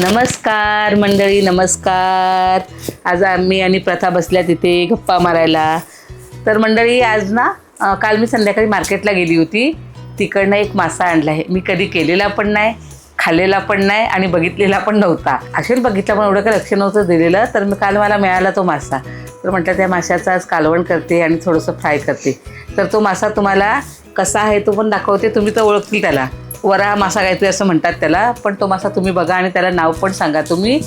नमस्कार मंडळी नमस्कार. आज आम्ही आणि प्रथा बसल्या तिथे गप्पा मारायला. तर मंडळी आज ना काल मी संध्याकाळी मार्केटला गेली होती. तिकडनं एक मासा आणला आहे. मी कधी केलेला पण नाही खाल्लेला पण नाही आणि बघितलेला पण नव्हता. असेल बघितला पण एवढं काही लक्ष नव्हतं दिलेलं तर मी काल मला मिळाला तो मासा. तर म्हटलं त्या माशाचा आज कालवण करते आणि थोडंसं फ्राय करते. तर तो मासा तुम्हाला कसा आहे तो पण दाखवते. तुम्ही तर ओळखतील त्याला. वरा मासा काहीतरी असं म्हणतात त्याला. पण तो मासा तुम्ही बघा आणि त्याला नाव पण सांगा तुम्ही.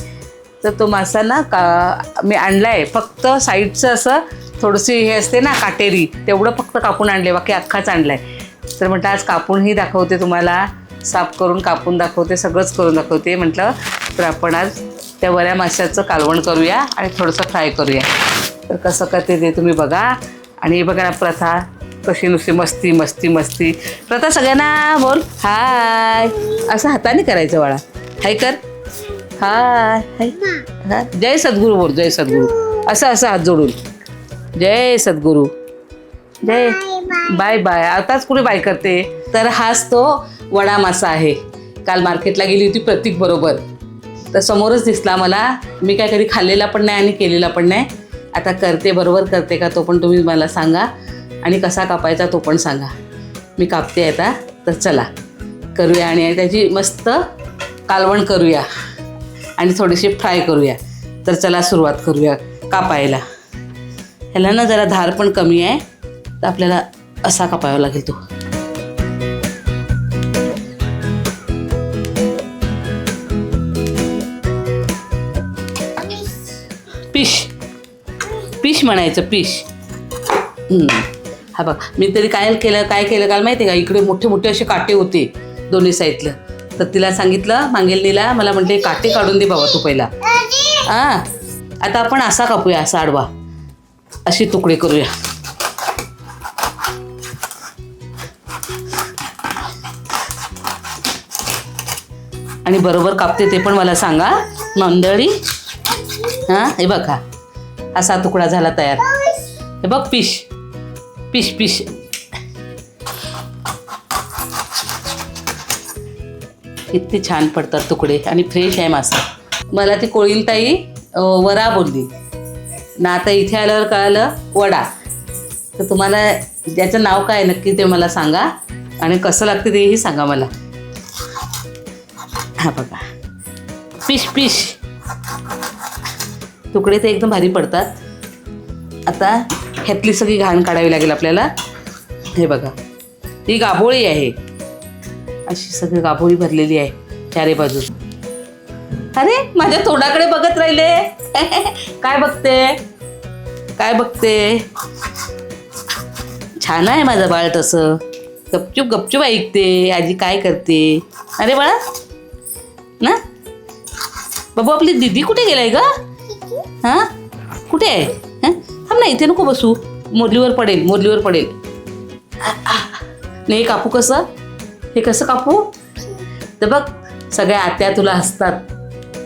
तर तो मासा ना का मी आणला आहे फक्त साईडचं असं थोडीशी हे असते ना काटेरी. तेवढं फक्त कापून आणले बाकी अख्खाच आणला आहे तर म्हटलं आज कापूनही दाखवते तुम्हाला. साफ करून कापून दाखवते. सगळंच करून दाखवते. म्हटलं तर आपण आज त्या वऱ्या माशाचं कालवण करूया आणि थोडंसं फ्राय करूया. तर कसं करते ते तुम्ही बघा. आणि हे बघा ना प्रथा. कशी नुसती मस्ती मस्ती मस्ती. प्रथा सगळ्यांना बोल. हाय. असं हाताने करायचं बाळा. हाय कर. हाय हाय. हा. जय सद्गुरू बोल जय सद्गुरू. असं असं हात जोडून. जय सद्गुरू. जय. Bye bye. आताच कुठे बाय करते? तर हाच तो वडा मासा आहे. काल मार्केटला गेली होती प्रतीक बरोबर. तर समोरच दिसला मला. मी काय कधी खाल्लेला पण नाही आणि केलेला पण नाही. आता करते बरोबर करते का तो पण तुम्ही मला सांगा. आणि कसा कापायचा तो पण सांगा. मी कापते आता तर चला. करूया आणि त्याची मस्त कालवण करूया. आणि थोडीशी फ्राय करूया. तर चला सुरुवात करूया कापायला. ह्याला ना जरा धार पण कमी आहे तर आपल्याला असा कापावा लागेल तो. पिश पिश म्हणायचं पिश. हा बघ मी तरी काय केलं काय केलं काल माहिती आहे का? इकडे मोठे मोठे असे काटे होते दोन्ही साईडला. तर तिला सांगितलं मांगेलनीला मला म्हटले काटे काढून दे बाबा तू पहिला. हा आता आपण असा कापूया असा आडवा. अशी तुकडे करूया. आणि बरोबर कापते ते पण मला सांगा. मंडळी हां हे बघा. असा तुकडा झाला तयार. हे बघ पिश. पिश पिश किती छान पडतात तुकडे आणि फ्रेश आहे मासा. मला ती कोळीनताई वरा बोलली. ना आता इथे आल्यावर कळालं वडा. तर तुम्हाला ज्याचं नाव काय नक्की ते मला सांगा आणि कसं लागतं तेही सांगा मला. हा बघा. फिश फिश तुकडे ते एकदम भारी पडतात. आता ह्यातली सगळी घाण काढावी लागेल आपल्याला. हे बघा. ही गाभोळी आहे. अशी सगळी गाभोळी भरलेली आहे. चारे बाजू अरे माझ्या तोंडाकडे बघत राहिले. काय बघते? काय बघते? छान आहे माझं बाळ तसं. गपचूप गपचूप ऐकते. आजी काय करते? अरे बाळा. ना? बाबू आपली दीदी कुठे गेलाय ग? हां? कुठे आहे? ना इथे नको बसू. मुरलीवर पडेल मुरलीवर पडेल. नाही कापू कसं? हे कसं कापू? तर बघ सगळ्या आत्या तुला हसतात.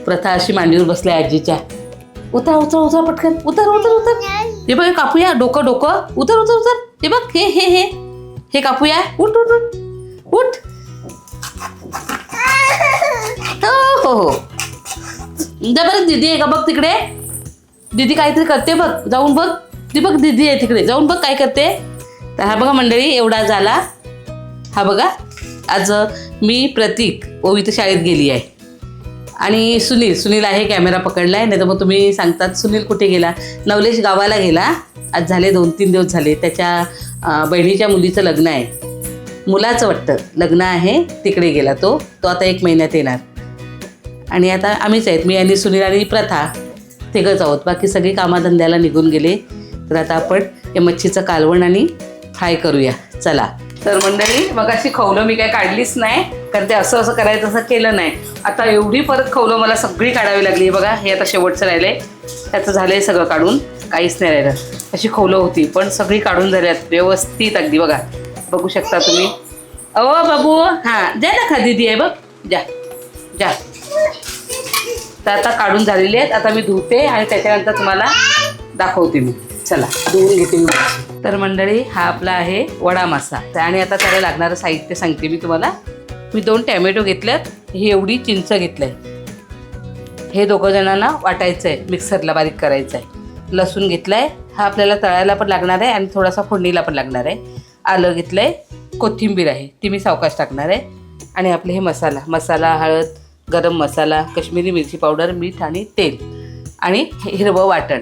प्रथा अशी मांडीवर बसल्या आजीच्या. उतर उतर उतर पटकन. उतर उतर उतर. हे बघ कापूया. डोकं डोकं. उतर उतर उतर. हे बघ हे हे हे. हे कापूया. उठ उठ उठ. उठ. हो हो हो. बरं दीदी आहे का? बघ तिकडे. दीदी काहीतरी करते बघ. जाऊन बघ. ती बघ दीदी आहे तिकडे. जाऊन बघ काय करते. तर हा बघा मंडळी एवढा झाला. हा बघा आज मी प्रतीक ओवित शाळेत गेली आहे. आणि सुनील सुनील आहे कॅमेरा पकडला आहे नाही तर मग तुम्ही सांगतात सुनील कुठे गेला? नवलेश गावाला गेला. आज झाले दोन तीन दिवस झाले. त्याच्या बहिणीच्या मुलीचं लग्न आहे. मुलाचं वाटतं लग्न आहे तिकडे गेला तो. तो आता एक महिन्यात येणार. आणि आता आम्हीच आहेत मी आणि सुनील आणि प्रथा. तिघंच आहोत. बाकी सगळी कामाधंद्याला निघून गेले. तर आता आपण या मच्छीचं कालवण आणि फ्राय करूया. चला. तर मंडळी मग अशी खवलं मी काय काढलीच नाही कारण ते असं असं करायचं असं केलं नाही. आता एवढी परत खवलं मला सगळी काढावी लागली. बघा हे आता शेवटचं राहिलंय. त्याचं झालंय सगळं काढून. काहीच नाही राहिलं. अशी खवलं होती पण सगळी काढून झाल्यात. व्यवस्थित अगदी बघा. बघू शकता तुम्ही. अहो बाबू हां जा ना खा दिदी आहे बघ. जा जा तर आता काढून झालेली आहेत. आता मी धुते आणि त्याच्यानंतर तुम्हाला दाखवते मी. चला धुवून घेते मी. तर मंडळी हा आपला आहे वडा मासा तर आणि आता त्याला लागणारं साहित्य सांगते मी तुम्हाला. मी दोन टॅमॅटो घेतल्यात ही एवढी चिंच घेतलंय. हे दोघं जणांना वाटायचं आहे मिक्सरला बारीक करायचं आहे लसूण घेतलं आहे हा आपल्याला तळायला पण लागणार आहे आणि थोडासा फोडणीला पण लागणार आहे. आलं घेतलं आहे कोथिंबीर आहे ती मी सावकाश टाकणार आहे. आणि आपले हे मसाला मसाला हळद गरम मसाला कश्मीरी मिरची पावडर मीठ आणि तेल. आणि हिरवं वाटण.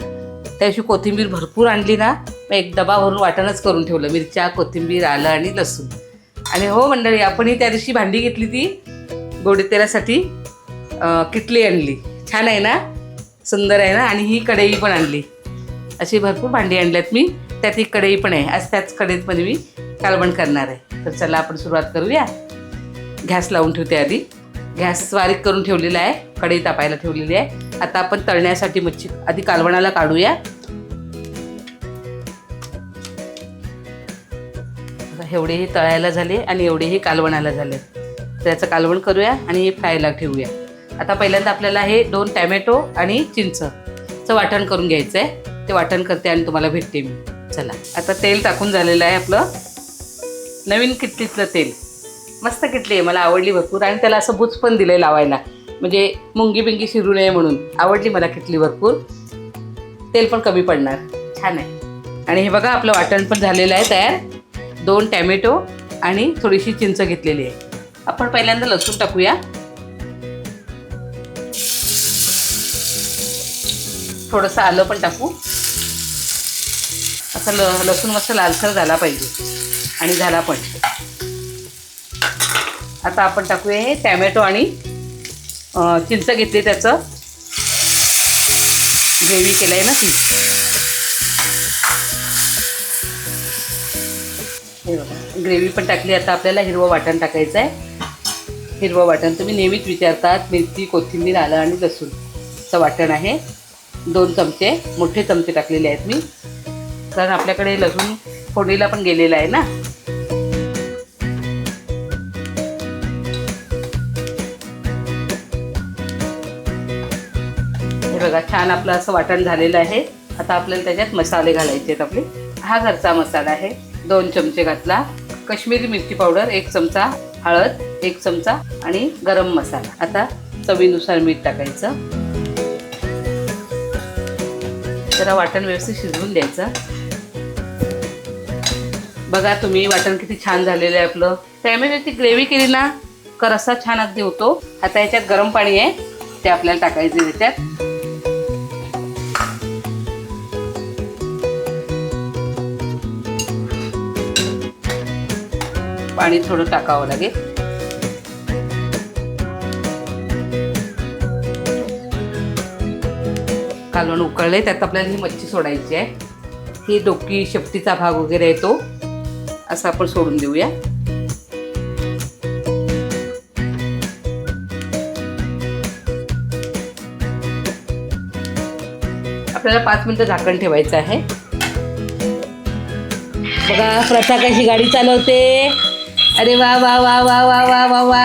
त्या दिवशी कोथिंबीर भरपूर आणली ना मग एक डबा भरून वाटणच करून ठेवलं मिरच्या कोथिंबीर आलं आणि लसूण. आणि हो मंडळी आपणही त्या दिवशी भांडी घेतली ती गोडे तेलासाठी किटली आणली. छान आहे ना? सुंदर आहे ना? आणि ही कढई पण आणली. अशी भरपूर भांडी आणल्यात मी. त्यात ही कढई पण आहे. आज त्याच कढईतमध्ये मी कालवण करणार आहे. तर चला आपण सुरुवात करूया. गॅस लावून ठेवते आधी. गॅस बारीक करून ठेवलेला आहे. कढई तापायला ठेवलेली आहे. आता आपण तळण्यासाठी मच्छी आधी कालवणाला काढूया. एवढेही तळायला झाले आणि एवढेही कालवणाला झाले. त्याचं कालवण करूया आणि हे फ्रायला ठेवूया. आता पहिल्यांदा आपल्याला हे दोन टॅमॅटो आणि चिंचचं वाटण करून घ्यायचं आहे ते वाटण करते आणि तुम्हाला भेटते मी. चला आता तेल टाकून झालेलं आहे आपलं. नवीन किटलीतलं तेल. मस्त किटली आहे मला आवडली भरपूर. आणि त्याला असं बुच पण दिलं आहे लावायला. म्हणजे मुंगी बिंगी शिरू नये म्हणून. आवडली मला किटली भरपूर. तेल पण कमी पडणार. छान आहे. आणि हे बघा आपलं वाटण पण झालेलं आहे तयार. दोन टॅमॅटो आणि थोडीशी चिंच घेतलेली आहे. आपण पहिल्यांदा लसूण टाकूया. थोडंसं आलं पण टाकू. असं ल लसूण मस्त लालसर झाला पाहिजे. आणि झाला पण. आता आपण टाकूया हे टॅमॅटो आणि चिंच घेतली त्याचं. ग्रेव्ही केलं आहे ना ती. ग्रेव्ही पण टाकली. आता आपल्याला हिरवं वाटण टाकायचं आहे. हिरवं वाटण तुम्ही नेहमीच विचारतात मिरची कोथिंबीर आलं आणि लसूणचं वाटण आहे. दोन चमचे मोठे चमचे टाकलेले आहेत मी. कारण आपल्याकडे लसूण फोडणीला पण गेलेला आहे ना. बघा छान आपलं असं वाटण झालेलं आहे. आता आपल्याला त्याच्यात मसाले घालायचे आहेत आपले. हा घरचा मसाला आहे. दोन चमचे घातला. कश्मीरी मिरची पावडर एक चमचा हळद एक चमचा आणि गरम मसाला. आता चवीनुसार मीठ टाकायचं. जरा वाटण व्यवस्थित शिजवून द्यायचं. बघा तुम्ही वाटण किती छान झालेलं आहे आपलं. टॅमॅटोची ग्रेव्ही केली ना का रस्सा छान अगदी होतो. आता याच्यात गरम पाणी आहे ते आपल्याला टाकायचे त्याच्यात. पाणी थोडं टाकावं लागेल. कालवण उकळले त्यात आपल्याला ही मच्छी सोडायची आहे. ही डोकी शेपटीचा भाग वगैरे आहे तो. असं आपण सोडून देऊया. आपल्याला पाच मिनिटं झाकण ठेवायचं आहे. बघा प्रथा कशी गाडी चालवते. अरे वा वा वा वा वा वा वा वा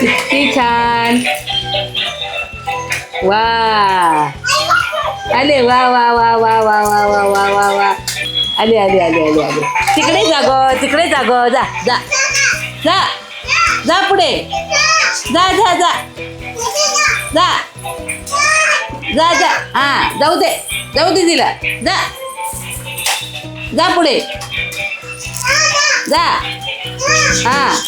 किती छान वा आले वा वा वा वा वा वा वा वा वा वा आले आले आले आले आले तिकडे जा ग तिकडे जा ग जा जा जा जा पुढे जा जा जा जा जा जा हां जाऊ दे जाऊ दे तिला जा जा पुढे. जा. हा.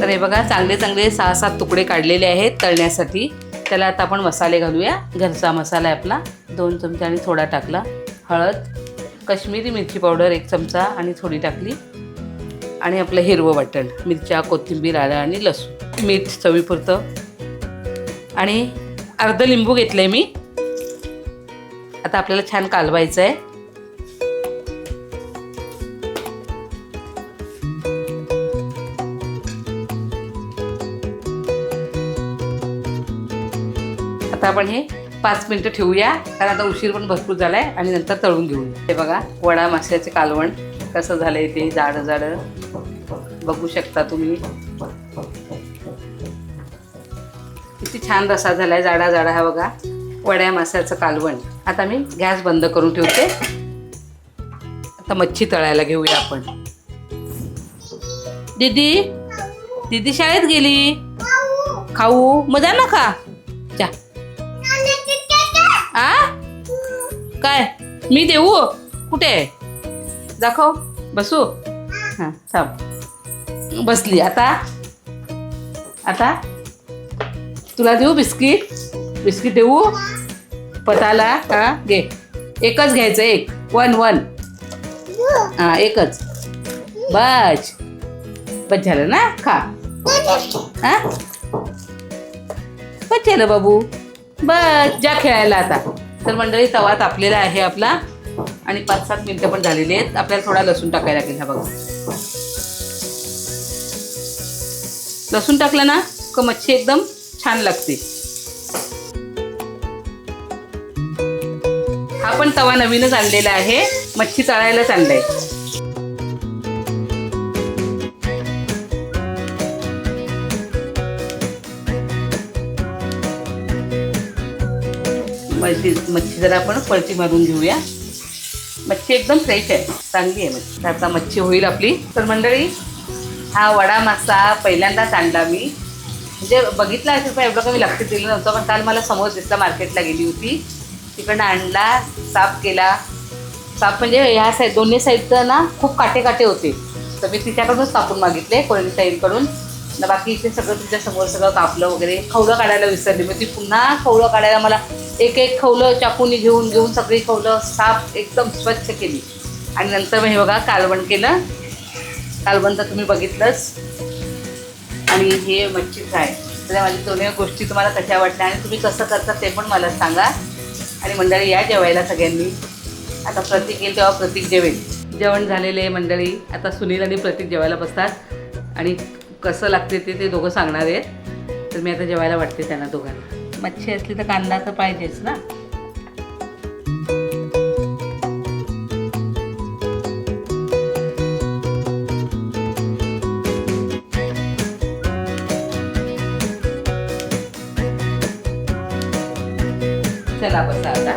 तर हे बघा चांगले चांगले सहा सात तुकडे काढलेले आहेत तळण्यासाठी. त्याला आता आपण मसाले घालूया. घरचा मसाला आहे आपला. दोन चमचे आणि थोडा टाकला. हळद कश्मीरी मिरची पावडर एक चमचा आणि थोडी टाकली. आणि आपलं हिरवं वाटण मिरच्या कोथिंबीर आलं आणि लसूण. मीठ चवीपुरतं. आणि अर्ध लिंबू घेतलं आहे मी. आता आपल्याला छान कालवायचं आहे आता आपण हे पाच मिनटं ठेवूया. कारण आता उशीर पण भरपूर झाला आहे आणि नंतर तळून घेऊ हे बघा वडा माश्याचे कालवण कसं झालंय ते जाडं जाडं बघू शकता तुम्ही. किती छान रसा झालाय जाडा जाडा हा बघा. वड्या माशाचं कालवण. आता मी गॅस बंद करून ठेवते. आता मच्छी तळायला घेऊया आपण. दीदी दीदी शाळेत गेली? खाऊ. मजा ना खा जा. आ? काय? मी देऊ? कुठे? आहे दाखव. बसू? हां थांब. बसली. आता आता. तुला देऊ बिस्किट? बिस्किट देऊ? पताला हा घे. एकच घ्यायचं एक. One one. हा एकच. बस. बस झालं ना? खा. हा? बस झालं बाबू. बस. जा खेळायला आता. तर मंडळी तवा तापलेला आहे आपला. आणि पाच सात मिनटं पण झालेली आहेत. आपल्याला थोडा लसूण टाकायला लागेल हा बघा. लसूण टाकलं ना का मच्छी एकदम छान लागते. हा पण तवा नवीनच आणलेला आहे मच्छी तळायलाच आणलाय. मच्छी मच्छी जरा आपण पळती मारून घेऊया. मच्छी एकदम फ्रेश आहे चांगली आहे मच्छी. आता मच्छी होईल आपली. तर मंडळी हा वडा मासा पहिल्यांदाच आणला मी. म्हणजे बघितला असेल पण एवढं कमी लक्ष दिलं नव्हतं पण काल मला समोर दिसला मार्केटला गेली होती. तिकडनं आणला साफ केला. साफ म्हणजे ह्या साईड दोन्ही साईडचं ना खूप काटे काटे होते. तर मी तिच्याकडूनच कापून मागितले कोणी साईडकडून बाकी इथे सगळं तिच्यासमोर सगळं कापलं वगैरे. खवलं काढायला विसरली. मग ती पुन्हा खवलं काढायला मला एक एक खवलं चाकूनी घेऊन घेऊन सगळी खवलं साफ एकदम स्वच्छ केली. आणि नंतर मग हे बघा कालवण केलं. कालवण तर तुम्ही बघितलंच. आणि हे मच्छी फ्राय तर माझ्या दोन्ही गोष्टी तुम्हाला कशा वाटल्या आणि तुम्ही कसं करता ते पण मला सांगा. आणि मंडळी या जेवायला सगळ्यांनी. आता प्रतीक येईल तेव्हा प्रतीक जेवेल. जेवण झालेले आहे मंडळी. आता सुनील आणि प्रतीक जेवायला बसतात. आणि कसं लागते ते ते दोघं सांगणार आहेत. तर मी आता जेवायला वाटते त्यांना दोघांना. मच्छी असली तर कांदा तर पाहिजेच ना. चला बसा आता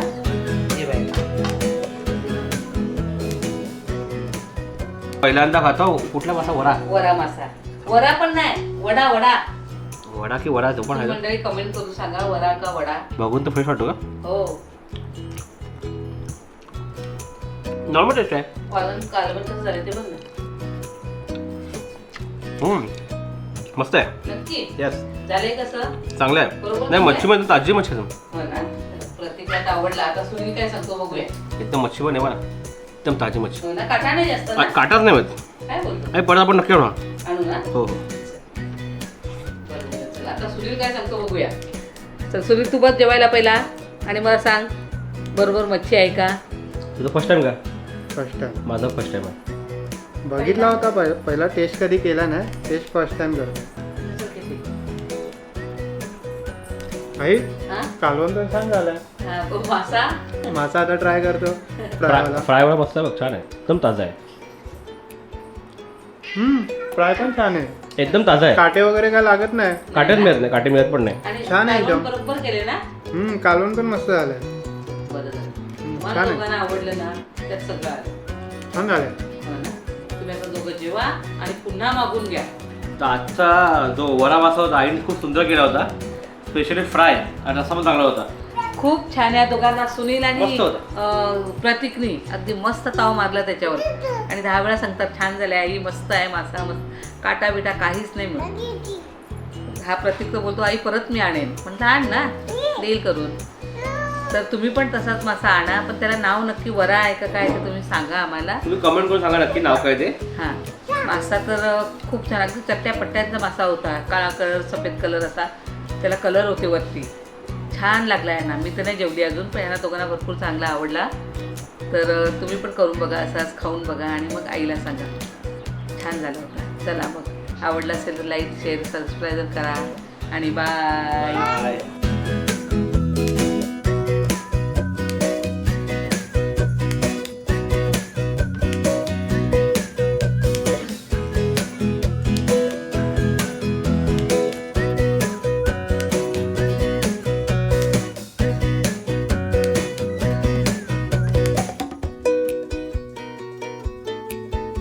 पहिल्यांदा खातो कुठला मासा वडा वरा मासा वरा पण नाही वडा वडा वडा की वडा तो पण तुम्ही आहे मंडळी कमेंट करून सांगा वरा का वडा बघून तर फ्रेश वाटतो का हो नॉर्मल टेस्ट आहे कालवण कसं झालं ते बघ ना हम्म. मस्त आहे नक्की येस झाले कसं चांगलं बरोबर आहे नाही मच्छी मध्ये ताजी मच्छी आहे हो ना प्रत्येकाला आता आवडला. आता सुनील काय सांगतो बघूया. एकदम मच्छी पण आहे बघा. एकदम ताजी मच्छी. हो ना काटा नाही जास्त आ, ना काटाच नाही माहीत काय बोलतो? परत आपण नक्की होणार आणू ना? हो हो. बरं, चला, आता सुनील काय सांगतो बघूया. तर सुनील तू बस जेवायला पहिला. आणि मला सांग बरोबर मच्छी आहे का? तुझं फर्स्ट टाइम का? फर्स्ट टाइम माझा फर्स्ट टाइम आहे. बघितला होता पहि- पहिला टेस्ट कधी केला नाही टेस्ट फर्स्ट टाइम करतो. आई हा? कालवण तर छान झालं. मासा. मासा आता ट्राय करतो. फ्रायवाला फ्राय वडा मस्त आहे बघ छान आहे. एकदम ताजा आहे. फ्राय पण छान आहे. एकदम ताजा आहे. काटे वगैरे काय लागत नाही. काटेच मिळत नाही काटे मिळत पण नाही. आणि छान आहे कालवण एकदम. बरोबर केले ना? हम्म, कालवण पण मस्त झालंय. बरं झालं. मला छान आहे. दोघांना आवडलं ना त्यात सगळं आलं. छान झालंय. हो ना? तुम्ही आता दोघं जेवा आणि पुन्हा मागून घ्या. तर आजचा जो वडा मासा होता आईने खूप सुंदर केला होता. Specially fry. आणि रस्सा पण चांगला होता. खूप छान या दोघांना सुनील आणि मस्त प्रतीकनी अगदी मस्त ताव मारला त्याच्यावर. आणि दहा वेळा सांगतात छान झाले आई मस्त आहे मासा मस्त. काटा बिटा काहीच नाही मग हा प्रतीक तर बोलतो आई परत मी आणेन. म्हटलं आण ना देईल करून. तर तुम्ही पण तसाच मासा आणा पण त्याला नाव नक्की वरा आहे का काय ते तुम्ही सांगा आम्हाला. तुम्ही कमेंट करून सांगा नक्की नाव काय ते. हां. मासा तर खूप छान अगदी चट्ट्या पट्ट्यांचा मासा होता. काळा कलर सफेद कलर असा. त्याला कलर होते वरती. छान लागला आहे ना. मी तर नाही जेवली अजून पण यांना दोघांना भरपूर चांगला आवडला. तर तुम्ही पण करून बघा असाच खाऊन बघा आणि मग आईला सांगा. छान झालं होता. चला मग. आवडला असेल तर लाईक शेअर सबस्क्राईब करा. आणि बाय